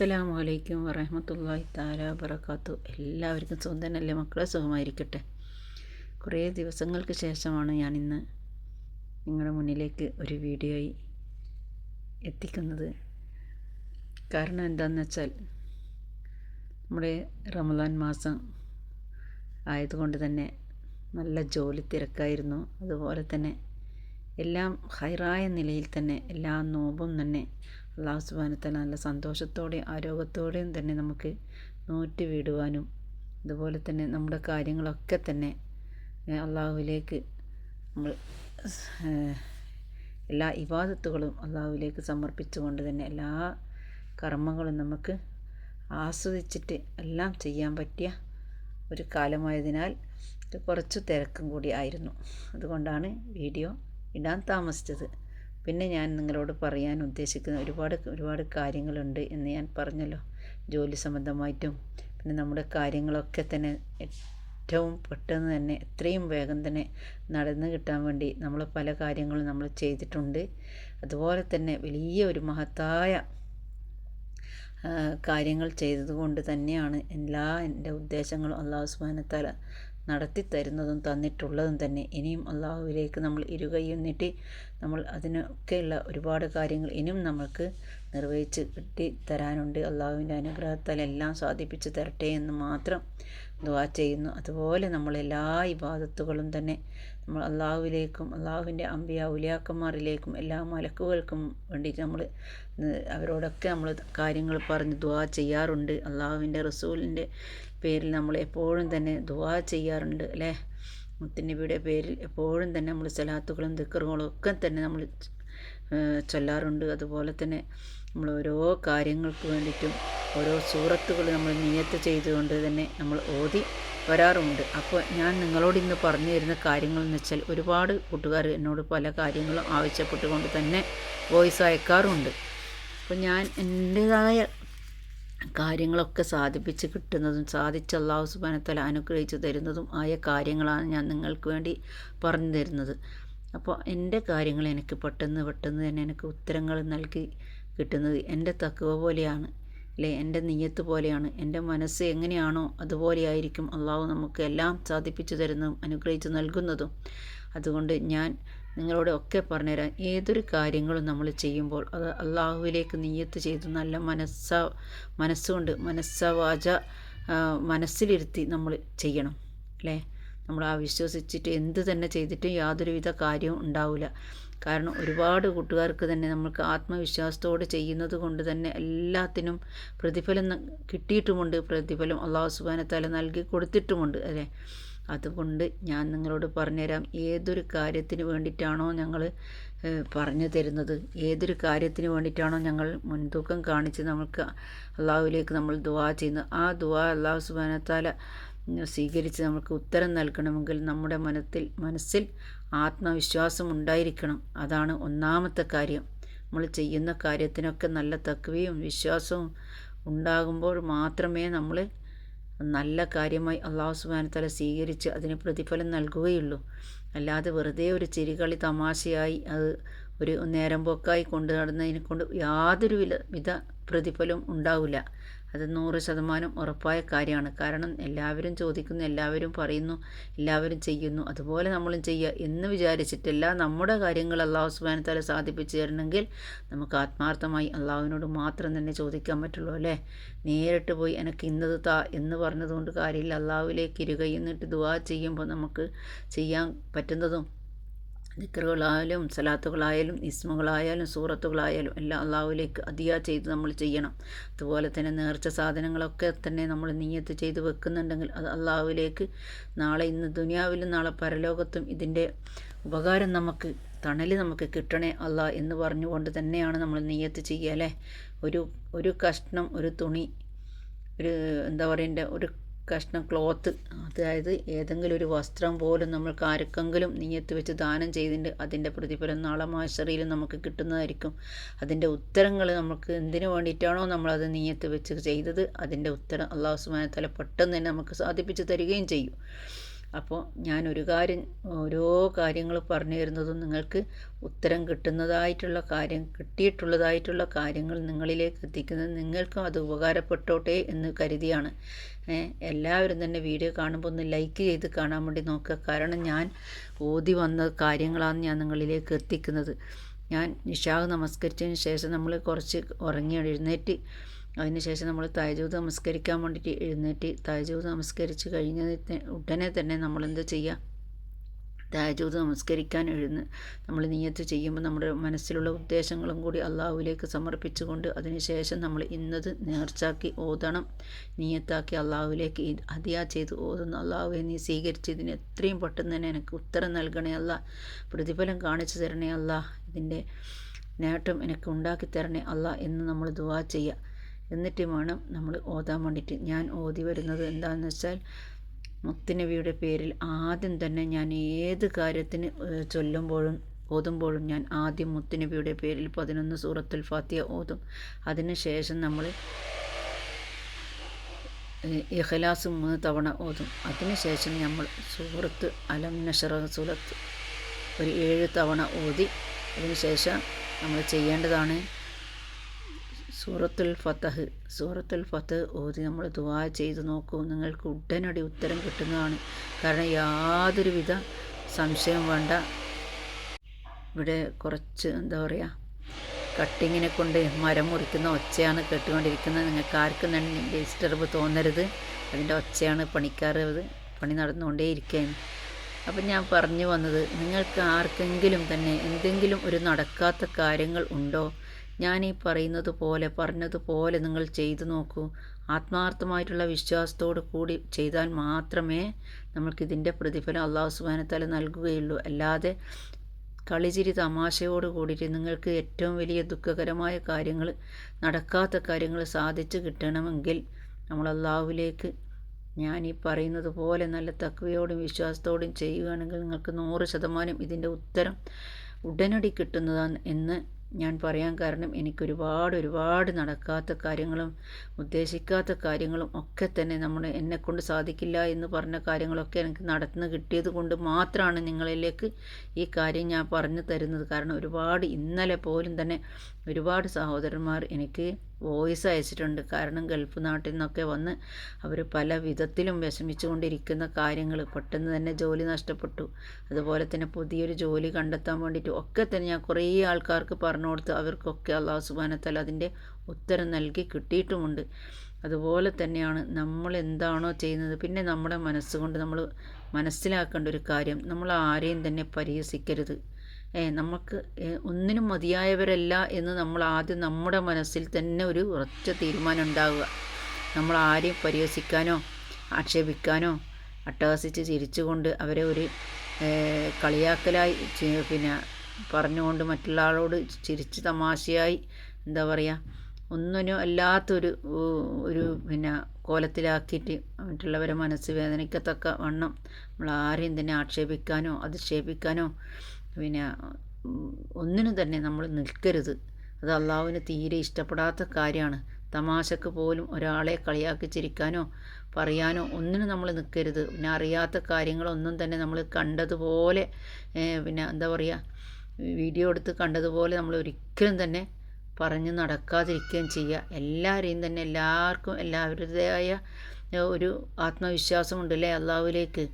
അസ്സലാമു അലൈക്കും വറഹമത്തല്ലാഹി താല വറക്കാത്തു എല്ലാവർക്കും സ്വന്തനല്ലേ മക്കളെ സുഖമായിരിക്കട്ടെ. കുറേ ദിവസങ്ങൾക്ക് ശേഷമാണ് ഞാൻ ഇന്ന് നിങ്ങളുടെ മുന്നിലേക്ക് ഒരു വീഡിയോയി എത്തിക്കുന്നത്. കാരണം എന്താണെന്ന് വെച്ചാൽ നമ്മുടെ റമദാൻ മാസം ആയതുകൊണ്ട് തന്നെ നല്ല ജോലി തിരക്കായിരുന്നു. അതുപോലെ തന്നെ എല്ലാം ഹൈറായ നിലയിൽ തന്നെ എല്ലാ നോമ്പും തന്നെ അള്ളാഹു സുബാനത്തല നല്ല സന്തോഷത്തോടെയും ആരോഗ്യത്തോടെയും തന്നെ നമുക്ക് നോറ്റ് വിടുവാനും അതുപോലെ തന്നെ നമ്മുടെ കാര്യങ്ങളൊക്കെ തന്നെ അള്ളാഹുവിലേക്ക് നമ്മൾ എല്ലാ ഇവാദത്തുകളും അള്ളാഹുവിലേക്ക് സമർപ്പിച്ചുകൊണ്ട് തന്നെ എല്ലാ കർമ്മങ്ങളും നമുക്ക് ആസ്വദിച്ചിട്ട് എല്ലാം ചെയ്യാൻ പറ്റിയ ഒരു കാലമായതിനാൽ ഇത് കുറച്ച് തിരക്കും കൂടി ആയിരുന്നു. അതുകൊണ്ടാണ് വീഡിയോ ഇടാൻ താമസിച്ചത്. പിന്നെ ഞാൻ നിങ്ങളോട് പറയാൻ ഉദ്ദേശിക്കുന്ന ഒരുപാട് ഒരുപാട് കാര്യങ്ങളുണ്ട് എന്ന് ഞാൻ പറഞ്ഞല്ലോ. ജോലി സംബന്ധമായിട്ടും പിന്നെ നമ്മുടെ കാര്യങ്ങളൊക്കെ തന്നെ ഏറ്റവും പെട്ടെന്ന് തന്നെ എത്രയും വേഗം തന്നെ നടന്നു കിട്ടാൻ വേണ്ടി നമ്മൾ പല കാര്യങ്ങളും നമ്മൾ ചെയ്തിട്ടുണ്ട്. അതുപോലെ തന്നെ വലിയ ഒരു മഹത്തായ കാര്യങ്ങൾ ചെയ്തതുകൊണ്ട് തന്നെയാണ് എല്ലാ എന്റെ ഉദ്ദേശങ്ങളും അള്ളാഹു സുബാനത്താല നടത്തി തരുന്നതും തന്നിട്ടുള്ളതും തന്നെ. ഇനിയും അള്ളാഹുവിലേക്ക് നമ്മൾ ഇരുകൈയൊന്നിട്ട് നമ്മൾ അതിനൊക്കെയുള്ള ഒരുപാട് കാര്യങ്ങൾ ഇനിയും നമ്മൾക്ക് നിർവഹിച്ച് കിട്ടി തരാനുണ്ട്. അള്ളാഹുവിന്റെ അനുഗ്രഹത്താൽ എല്ലാം സാധിപ്പിച്ച് തരട്ടെ എന്ന് മാത്രം ദുവാ ചെയ്യുന്നു. അതുപോലെ നമ്മൾ എല്ലാ ഇബാദത്തുകളും തന്നെ നമ്മൾ അള്ളാഹുവിലേക്കും അള്ളാഹുവിന്റെ അമ്പിയ ഉലിയാക്കന്മാരിലേക്കും എല്ലാ മലക്കുകൾക്കും വേണ്ടിയിട്ട് നമ്മൾ അവരോടൊക്കെ നമ്മൾ കാര്യങ്ങൾ പറഞ്ഞ് ദുവാ ചെയ്യാറുണ്ട്. അള്ളാഹുവിന്റെ റസൂലിന്റെ പേരിൽ നമ്മൾ എപ്പോഴും തന്നെ ദുവാ ചെയ്യാറുണ്ട് അല്ലേ? മുത്തനബിയുടെ പേരിൽ എപ്പോഴും തന്നെ നമ്മൾ സലാത്തുകളും ദിക്കറുകളും ഒക്കെ തന്നെ നമ്മൾ ചൊല്ലാറുണ്ട്. അതുപോലെ തന്നെ നമ്മൾ ഓരോ കാര്യങ്ങൾക്ക് വേണ്ടിയിട്ടും ഓരോ സൂറത്തുകൾ നമ്മൾ നിയത്ത് ചെയ്തുകൊണ്ട് തന്നെ നമ്മൾ ഓതി വരാറുമുണ്ട് അപ്പോൾ ഞാൻ നിങ്ങളോട് ഇന്ന് പറഞ്ഞു തരുന്ന കാര്യങ്ങൾ എന്ന് വെച്ചാൽ ഒരുപാട് കൂട്ടുകാർ എന്നോട് പല കാര്യങ്ങളും ആവശ്യപ്പെട്ടുകൊണ്ട് തന്നെ വോയിസ് അയക്കാറുണ്ട്. അപ്പോൾ ഞാൻ എന്റേതായ കാര്യങ്ങളൊക്കെ സാധിപ്പിച്ച് കിട്ടുന്നതും സാധിച്ച അള്ളാഹു സുബാനത്തല അനുഗ്രഹിച്ച് തരുന്നതും ആയ കാര്യങ്ങളാണ് ഞാൻ നിങ്ങൾക്ക് വേണ്ടി പറഞ്ഞു തരുന്നത്. അപ്പോൾ എന്റെ കാര്യങ്ങൾ എനിക്ക് പെട്ടെന്ന് പെട്ടെന്ന് തന്നെ എനിക്ക് ഉത്തരങ്ങൾ നൽകി കിട്ടുന്നത് എന്റെ തക്കുവ പോലെയാണ് അല്ലേ? എന്റെ നെയ്യത്ത് പോലെയാണ് എന്റെ മനസ്സ് എങ്ങനെയാണോ അതുപോലെയായിരിക്കും അള്ളാഹു നമുക്ക് എല്ലാം സാധിപ്പിച്ചു തരുന്നതും അനുഗ്രഹിച്ച് നൽകുന്നതും. അതുകൊണ്ട് ഞാൻ നിങ്ങളോട് ഒക്കെ പറഞ്ഞുതരാം ഏതൊരു കാര്യങ്ങളും നമ്മൾ ചെയ്യുമ്പോൾ അത് അള്ളാഹുവിലേക്ക് നീയത്ത് ചെയ്ത് നല്ല മനസ്സ മനസ്സുകൊണ്ട് മനസ്സവാച മനസ്സിലിരുത്തി നമ്മൾ ചെയ്യണം അല്ലേ? നമ്മൾ ആ വിശ്വസിച്ചിട്ട് എന്ത് തന്നെ ചെയ്തിട്ടും യാതൊരുവിധ കാര്യവും ഉണ്ടാവില്ല. കാരണം ഒരുപാട് കൂട്ടുകാർക്ക് തന്നെ നമ്മൾക്ക് ആത്മവിശ്വാസത്തോടെ ചെയ്യുന്നത് കൊണ്ട് തന്നെ എല്ലാത്തിനും പ്രതിഫലം കിട്ടിയിട്ടുമുണ്ട്. പ്രതിഫലം അള്ളാഹു സുബാനത്താല നൽകി കൊടുത്തിട്ടുമുണ്ട് അല്ലേ? അതുകൊണ്ട് ഞാൻ നിങ്ങളോട് പറഞ്ഞുതരാം ഏതൊരു കാര്യത്തിന് വേണ്ടിയിട്ടാണോ ഞങ്ങൾ പറഞ്ഞു തരുന്നത്? ഏതൊരു കാര്യത്തിന് വേണ്ടിയിട്ടാണോ ഞങ്ങൾ മുൻതൂക്കം കാണിച്ച് നമ്മൾക്ക് അള്ളാഹുവിലേക്ക് നമ്മൾ ദുവാ ചെയ്യുന്നത്? ആ ദുവാ അള്ളാഹു സുബാനത്താല സ്വീകരിച്ച് നമുക്ക് ഉത്തരം നൽകണമെങ്കിൽ നമ്മുടെ മനത്തിൽ മനസ്സിൽ ആത്മവിശ്വാസം ഉണ്ടായിരിക്കണം. അതാണ് ഒന്നാമത്തെ കാര്യം. നമ്മൾ ചെയ്യുന്ന കാര്യത്തിനൊക്കെ നല്ല തക്കവയും വിശ്വാസവും ഉണ്ടാകുമ്പോൾ മാത്രമേ നമ്മൾ നല്ല കാര്യമായി അള്ളാഹു സുബാനത്തല സ്വീകരിച്ച് അതിന് പ്രതിഫലം നൽകുകയുള്ളൂ. അല്ലാതെ വെറുതെ ഒരു ചിരികളി തമാശയായി അത് ഒരു നേരം പോക്കായി കൊണ്ടു നടന്നതിനെ കൊണ്ട് യാതൊരു വിധ പ്രതിഫലവും ഉണ്ടാവില്ല. അത് നൂറ് ശതമാനം ഉറപ്പായ കാര്യമാണ്. കാരണം എല്ലാവരും ചോദിക്കുന്നു എല്ലാവരും പറയുന്നു എല്ലാവരും ചെയ്യുന്നു. അതുപോലെ നമ്മളും ചെയ്യുക എന്ന് വിചാരിച്ചിട്ടല്ല നമ്മുടെ കാര്യങ്ങൾ അള്ളാഹു സുബാനത്താല സാധിപ്പിച്ചു തരണമെങ്കിൽ നമുക്ക് ആത്മാർത്ഥമായി അള്ളാഹുവിനോട് മാത്രം തന്നെ ചോദിക്കാൻ പറ്റുള്ളൂ അല്ലേ? നേരിട്ട് പോയി എനിക്ക് ഇന്നത് താ എന്ന് പറഞ്ഞതുകൊണ്ട് കാര്യമില്ല. അള്ളാഹുവിലേക്ക് ഇരുകയെന്നിട്ട് ദുവാ ചെയ്യുമ്പോൾ നമുക്ക് ചെയ്യാൻ പറ്റുന്നതും ദിക്കറുകളായാലും സലാത്തുകളായാലും ഇസ്മുകളായാലും സൂറത്തുകളായാലും എല്ലാം അള്ളാഹുലേക്ക് അതിയാ ചെയ്ത് നമ്മൾ ചെയ്യണം. അതുപോലെ തന്നെ നേർച്ച സാധനങ്ങളൊക്കെ തന്നെ നമ്മൾ നീയത്ത് ചെയ്ത് വെക്കുന്നുണ്ടെങ്കിൽ അത് അള്ളാഹുലേക്ക് നാളെ ഇന്ന് ദുനിയാവിലും നാളെ പരലോകത്തും ഇതിന്റെ ഉപകാരം നമുക്ക് തണൽ നമുക്ക് കിട്ടണേ അല്ല എന്ന് പറഞ്ഞുകൊണ്ട് തന്നെയാണ് നമ്മൾ നീയത്ത് ചെയ്യുക അല്ലേ? ഒരു ഒരു കഷ്ണം ഒരു തുണി ഒരു എന്താ പറയണ്ട ഒരു കഷ്ണം ക്ലോത്ത് അതായത് ഏതെങ്കിലും ഒരു വസ്ത്രം പോലും നമ്മൾക്ക് ആർക്കെങ്കിലും നീയത്ത് വെച്ച് ദാനം ചെയ്തിട്ട് അതിന്റെ പ്രതിഫലം നാളെ മാശറിയിൽ നമുക്ക് കിട്ടുന്നതായിരിക്കും. അതിന്റെ ഉത്തരങ്ങൾ നമുക്ക് എന്തിനു വേണ്ടിയിട്ടാണോ നമ്മളത് നീയത്ത് വെച്ച് ചെയ്തത് അതിന്റെ ഉത്തരം അള്ളാഹു സുബാന തല പെട്ടെന്ന് തന്നെ നമുക്ക് സാധിപ്പിച്ച് തരികയും ചെയ്യും. അപ്പോൾ ഞാൻ ഒരു കാര്യം ഓരോ കാര്യങ്ങൾ പറഞ്ഞു തരുന്നതും നിങ്ങൾക്ക് ഉത്തരം കിട്ടുന്നതായിട്ടുള്ള കാര്യം കിട്ടിയിട്ടുള്ളതായിട്ടുള്ള കാര്യങ്ങൾ നിങ്ങളിലേക്ക് എത്തിക്കുന്നത് നിങ്ങൾക്കും അത് ഉപകാരപ്പെട്ടോട്ടെ എന്ന് കരുതിയാണ്. എല്ലാവരും തന്നെ വീഡിയോ കാണുമ്പോൾ ഒന്ന് ലൈക്ക് ചെയ്ത് കാണാൻ വേണ്ടി നോക്കുക. കാരണം ഞാൻ ഓതി വന്ന കാര്യങ്ങളാണ് ഞാൻ നിങ്ങളിലേക്ക് എത്തിക്കുന്നത്. ഞാൻ നിഷാഹ് നമസ്കരിച്ചതിന് ശേഷം നമ്മൾ കുറച്ച് ഉറങ്ങി എഴുന്നേറ്റ് അതിനുശേഷം നമ്മൾ തായജൂത് നമസ്കരിക്കാൻ വേണ്ടിയിട്ട് എഴുന്നേറ്റ് തായജൂത് നമസ്കരിച്ച് കഴിഞ്ഞ ഉടനെ തന്നെ നമ്മൾ എന്താ ചെയ്യുക? താജൂത് നമസ്കരിക്കാൻ എഴുന്ന് നമ്മൾ നീയത്ത് ചെയ്യുമ്പോൾ നമ്മുടെ മനസ്സിലുള്ള ഉദ്ദേശങ്ങളും കൂടി അള്ളാഹുവിലേക്ക് സമർപ്പിച്ചുകൊണ്ട് അതിനുശേഷം നമ്മൾ ഇന്നത് നേർച്ചാക്കി ഓതണം. നീയത്താക്കി അള്ളാഹുവിലേക്ക് അതിയാ ചെയ്ത് ഓതുന്നു. അള്ളാഹുവെ നീ സ്വീകരിച്ച് ഇതിന് എത്രയും പെട്ടെന്ന് തന്നെ എനിക്ക് ഉത്തരം നൽകണേ അല്ല. പ്രതിഫലം കാണിച്ചു തരണേ അല്ല. ഇതിന്റെ നേട്ടം എനിക്ക് ഉണ്ടാക്കി തരണേ അല്ല എന്ന് നമ്മൾ ദുവാ ചെയ്യുക. എന്നിട്ട് വേണം നമ്മൾ ഓതാൻ വേണ്ടിയിട്ട്. ഞാൻ ഓതി വരുന്നത് എന്താണെന്ന് വെച്ചാൽ മുത്തുനബിയുടെ പേരിൽ ആദ്യം തന്നെ ഞാൻ ഏത് കാര്യത്തിന് ചൊല്ലുമ്പോഴും ഓതുമ്പോഴും ഞാൻ ആദ്യം മുത്തുനബിയുടെ പേരിൽ പതിനൊന്ന് സൂറത്തുൽ ഫാത്തിയ ഓതും. അതിനുശേഷം നമ്മൾ ഇഖലാസ് മൂന്ന് തവണ ഓതും. അതിനുശേഷം നമ്മൾ സൂറത്ത് അലം നഷറ സൂറത്ത് ഒരു ഏഴ് തവണ ഓതി. അതിനുശേഷം നമ്മൾ ചെയ്യേണ്ടതാണ് സൂറത്തുൽ ഫത്തഹ് സൂറത്തുൽ ഫത്ത് ഓതി നമ്മൾ ദുവാ ചെയ്ത് നോക്കൂ. നിങ്ങൾക്ക് ഉടനടി ഉത്തരം കിട്ടുന്നതാണ്. കാരണം യാതൊരുവിധ സംശയം വേണ്ട. ഇവിടെ കുറച്ച് എന്താ പറയുക കട്ടിങ്ങിനെ കൊണ്ട് മരം മുറിക്കുന്ന ഒച്ചയാണ് കേട്ടുകൊണ്ടിരിക്കുന്നത്. നിങ്ങൾക്ക് ആർക്കും തന്നെ ഡിസ്റ്റർബ് തോന്നരുത്. അതിന്റെ ഒച്ചയാണ് പണിക്കാർ പണി നടന്നുകൊണ്ടേ ഇരിക്കുകയാണ്. അപ്പം ഞാൻ പറഞ്ഞു വന്നത് നിങ്ങൾക്ക് ആർക്കെങ്കിലും തന്നെ എന്തെങ്കിലും ഒരു നടക്കാത്ത കാര്യങ്ങൾ ഉണ്ടോ? ഞാൻ ഈ പറയുന്നത് പോലെ പറഞ്ഞതുപോലെ നിങ്ങൾ ചെയ്തു നോക്കൂ. ആത്മാർത്ഥമായിട്ടുള്ള വിശ്വാസത്തോടു കൂടി ചെയ്താൽ മാത്രമേ നമ്മൾക്കിതിന്റെ പ്രതിഫലം അള്ളാഹു സുബാനത്താല നൽകുകയുള്ളൂ. അല്ലാതെ കളിചിരി തമാശയോട് കൂടിയിട്ട് നിങ്ങൾക്ക് ഏറ്റവും വലിയ ദുഃഖകരമായ കാര്യങ്ങൾ നടക്കാത്ത കാര്യങ്ങൾ സാധിച്ചു കിട്ടണമെങ്കിൽ നമ്മൾ അള്ളാഹുവിലേക്ക് ഞാൻ ഈ പറയുന്നത് പോലെ നല്ല തക്വയോടും വിശ്വാസത്തോടും ചെയ്യുകയാണെങ്കിൽ നിങ്ങൾക്ക് നൂറ് ശതമാനം ഇതിന്റെ ഉത്തരം ഉടനടി കിട്ടുന്നതാണ് എന്ന് ഞാൻ പറയാൻ കാരണം എനിക്കൊരുപാട് ഒരുപാട് നടക്കാത്ത കാര്യങ്ങളും ഉദ്ദേശിക്കാത്ത കാര്യങ്ങളും ഒക്കെ തന്നെ നമ്മൾ എന്നെക്കൊണ്ട് സാധിക്കില്ല എന്ന് പറഞ്ഞ കാര്യങ്ങളൊക്കെ എനിക്ക് നടന്നു കിട്ടിയത് കൊണ്ട് മാത്രമാണ് നിങ്ങളിലേക്ക് ഈ കാര്യം ഞാൻ പറഞ്ഞു തരുന്നത്. കാരണം ഒരുപാട് ഇന്നലെ പോലും തന്നെ ഒരുപാട് സഹോദരന്മാർ എനിക്ക് വോയിസ് അയച്ചിട്ടുണ്ട്. കാരണം ഗൾഫ് നാട്ടിൽ നിന്നൊക്കെ വന്ന് അവർ പല വിധത്തിലും വിഷമിച്ചു കൊണ്ടിരിക്കുന്ന കാര്യങ്ങൾ. പെട്ടെന്ന് തന്നെ ജോലി നഷ്ടപ്പെട്ടു. അതുപോലെ തന്നെ പുതിയൊരു ജോലി കണ്ടെത്താൻ വേണ്ടിയിട്ട് ഒക്കെ തന്നെ ഞാൻ കുറേ ആൾക്കാർക്ക് പറഞ്ഞു കൊടുത്ത് അവർക്കൊക്കെ അള്ളാഹു സുബാനത്താൽ അതിന്റെ ഉത്തരം നൽകി കിട്ടിയിട്ടുമുണ്ട്. അതുപോലെ തന്നെയാണ് നമ്മൾ എന്താണോ ചെയ്യുന്നത്. പിന്നെ നമ്മുടെ മനസ്സുകൊണ്ട് നമ്മൾ മനസ്സിലാക്കേണ്ട ഒരു കാര്യം നമ്മൾ ആരെയും തന്നെ പരിഹസിക്കരുത്. നമുക്ക് ഒന്നിനും മതിയായവരല്ല എന്ന് നമ്മൾ ആദ്യം നമ്മുടെ മനസ്സിൽ തന്നെ ഒരു ഉറച്ച തീരുമാനം ഉണ്ടാവുക. നമ്മൾ ആരെയും പരിഹസിക്കാനോ ആക്ഷേപിക്കാനോ അട്ടഹസിച്ച് ചിരിച്ചുകൊണ്ട് അവരെ ഒരു കളിയാക്കലായി പിന്നെ പറഞ്ഞുകൊണ്ട് മറ്റുള്ള ആളോട് ചിരിച്ച് തമാശയായി എന്താ പറയുക ഒന്നിനും അല്ലാത്തൊരു ഒരു പിന്നെ കോലത്തിലാക്കിയിട്ട് മറ്റുള്ളവരെ മനസ്സ് വേദനിക്കത്തക്ക വണ്ണം നമ്മൾ ആരെയും തന്നെ ആക്ഷേപിക്കാനോ അധിക്ഷേപിക്കാനോ പിന്നെ ഒന്നിനും തന്നെ നമ്മൾ നിൽക്കരുത്. അത് അള്ളാഹുവിന് തീരെ ഇഷ്ടപ്പെടാത്ത കാര്യമാണ്. തമാശക്ക് പോലും ഒരാളെ കളിയാക്കി ചിരിക്കാനോ പറയാനോ ഒന്നിനും നമ്മൾ നിൽക്കരുത്. പിന്നെ അറിയാത്ത കാര്യങ്ങളൊന്നും തന്നെ നമ്മൾ കണ്ടതുപോലെ പിന്നെ എന്താ പറയുക വീഡിയോ എടുത്ത് കണ്ടതുപോലെ നമ്മൾ ഒരിക്കലും തന്നെ പറഞ്ഞ് നടക്കാതിരിക്കുകയും ചെയ്യുക. എല്ലാവരെയും തന്നെ എല്ലാവർക്കും എല്ലാവരുടേതായ ഒരു ആത്മവിശ്വാസമുണ്ടല്ലേ അള്ളാഹുവിലേക്ക്?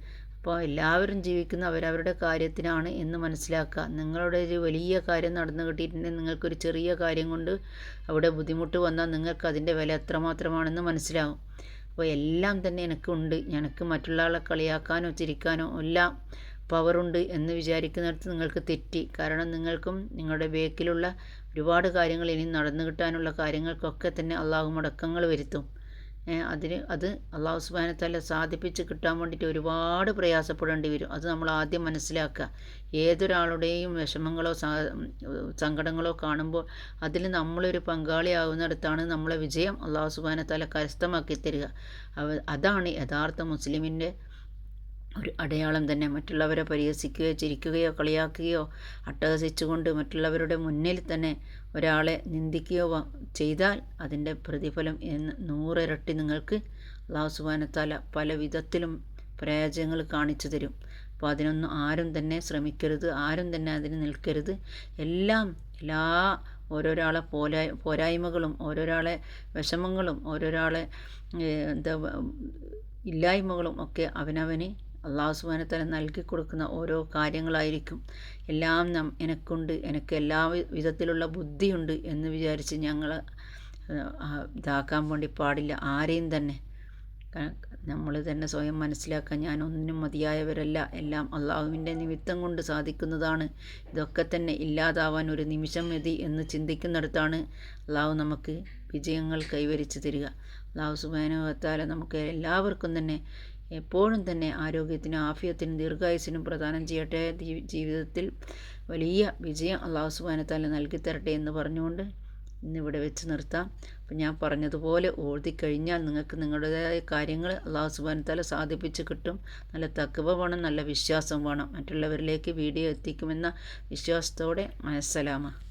അപ്പോൾ എല്ലാവരും ജീവിക്കുന്ന അവരവരുടെ കാര്യത്തിനാണ് എന്ന് മനസ്സിലാക്കുക. നിങ്ങളുടെ ഒരു വലിയ കാര്യം നടന്നു കിട്ടിയിട്ടുണ്ടെങ്കിൽ നിങ്ങൾക്കൊരു ചെറിയ കാര്യം കൊണ്ട് അവിടെ ബുദ്ധിമുട്ട് വന്നാൽ നിങ്ങൾക്ക് അതിന്റെ വില എത്രമാത്രമാണെന്ന് മനസ്സിലാവും. അപ്പോൾ എല്ലാം തന്നെ എനിക്കുണ്ട്. എനിക്ക് മറ്റുള്ള ആളെ കളിയാക്കാനോ ചിരിക്കാനോ എല്ലാം പവറുണ്ട് എന്ന് വിചാരിക്കുന്നിടത്ത് നിങ്ങൾക്ക് തെറ്റി. കാരണം നിങ്ങൾക്കും നിങ്ങളുടെ ബേക്കിലുള്ള ഒരുപാട് കാര്യങ്ങൾ ഇനി നടന്നു കിട്ടാനുള്ള കാര്യങ്ങൾക്കൊക്കെ തന്നെ അള്ളാഹു മുടക്കങ്ങൾ വരുത്തും. അതിന് അത് അള്ളാഹു സുബാനത്തല്ല സാധിപ്പിച്ച് കിട്ടാൻ വേണ്ടിയിട്ട് ഒരുപാട് പ്രയാസപ്പെടേണ്ടി വരും. അത് നമ്മൾ ആദ്യം മനസ്സിലാക്കുക. ഏതൊരാളുടെയും വിഷമങ്ങളോ സങ്കടങ്ങളോ കാണുമ്പോൾ അതിൽ നമ്മളൊരു പങ്കാളിയാകുന്നിടത്താണ് നമ്മളെ വിജയം അള്ളാഹു സുബാനത്തല കരസ്ഥമാക്കി തരിക. അതാണ് യഥാർത്ഥ മുസ്ലിമിന്റെ ഒരു അടയാളം തന്നെ മറ്റുള്ളവരെ പരിഹസിക്കുകയോ ചിരിക്കുകയോ കളിയാക്കുകയോ അട്ടഹസിച്ചുകൊണ്ട് മറ്റുള്ളവരുടെ മുന്നിൽ തന്നെ ഒരാളെ നിന്ദിക്കുകയോ ചെയ്താൽ അതിന്റെ പ്രതിഫലം എന്ന് നൂറിരട്ടി നിങ്ങൾക്ക് അള്ളാഹു സുബാനത്താല പല വിധത്തിലും പരാജയങ്ങൾ കാണിച്ചു തരും. അപ്പോൾ അതിനൊന്നും ആരും തന്നെ ശ്രമിക്കരുത് ആരും തന്നെ അതിന് നിൽക്കരുത്. എല്ലാം എല്ലാ ഓരോരാളെ പോരാ പോരായ്മകളും ഓരോരാളെ വിഷമങ്ങളും ഓരോരാളെ എന്താ ഇല്ലായ്മകളും ഒക്കെ അവനവന് അള്ളാഹു സുബാനത്തല നൽകി കൊടുക്കുന്ന ഓരോ കാര്യങ്ങളായിരിക്കും. എല്ലാം നം എനക്കുണ്ട് എനിക്ക് എല്ലാ വിധത്തിലുള്ള ബുദ്ധിയുണ്ട് എന്ന് വിചാരിച്ച് ഞങ്ങൾ ഇതാക്കാൻ വേണ്ടി പാടില്ല. ആരെയും തന്നെ. നമ്മൾ തന്നെ സ്വയം മനസ്സിലാക്കാൻ ഞാൻ ഒന്നിനും മതിയായവരല്ല. എല്ലാം അള്ളാഹുവിന്റെ നിമിത്തം കൊണ്ട് സാധിക്കുന്നതാണ്. ഇതൊക്കെ തന്നെ ഇല്ലാതാവാൻ ഒരു നിമിഷം മതി എന്ന് ചിന്തിക്കുന്നിടത്താണ് അള്ളാഹു നമുക്ക് വിജയങ്ങൾ കൈവരിച്ചു തരിക. അള്ളാഹു സുബാനുവത്താല നമുക്ക് എല്ലാവർക്കും തന്നെ എപ്പോഴും തന്നെ ആരോഗ്യത്തിനും ആഫിയത്തിനും ദീർഘായുസിനും പ്രദാനം ചെയ്യട്ടെ. ജീവിതത്തിൽ വലിയ വിജയം അള്ളാഹു സുബാനത്താല നൽകി തരട്ടെ എന്ന് പറഞ്ഞുകൊണ്ട് ഇന്നിവിടെ വെച്ച് നിർത്താം. അപ്പം ഞാൻ പറഞ്ഞതുപോലെ ഓടി കഴിഞ്ഞാൽ നിങ്ങൾക്ക് നിങ്ങളുടേതായ കാര്യങ്ങൾ അള്ളാഹു സുബാനത്താല സാധിപ്പിച്ച് കിട്ടും. നല്ല തക്കവ വേണം നല്ല വിശ്വാസം വേണം. മറ്റുള്ളവരിലേക്ക് വീഡിയോ എത്തിക്കുമെന്ന വിശ്വാസത്തോടെ. മനസ്സലാമ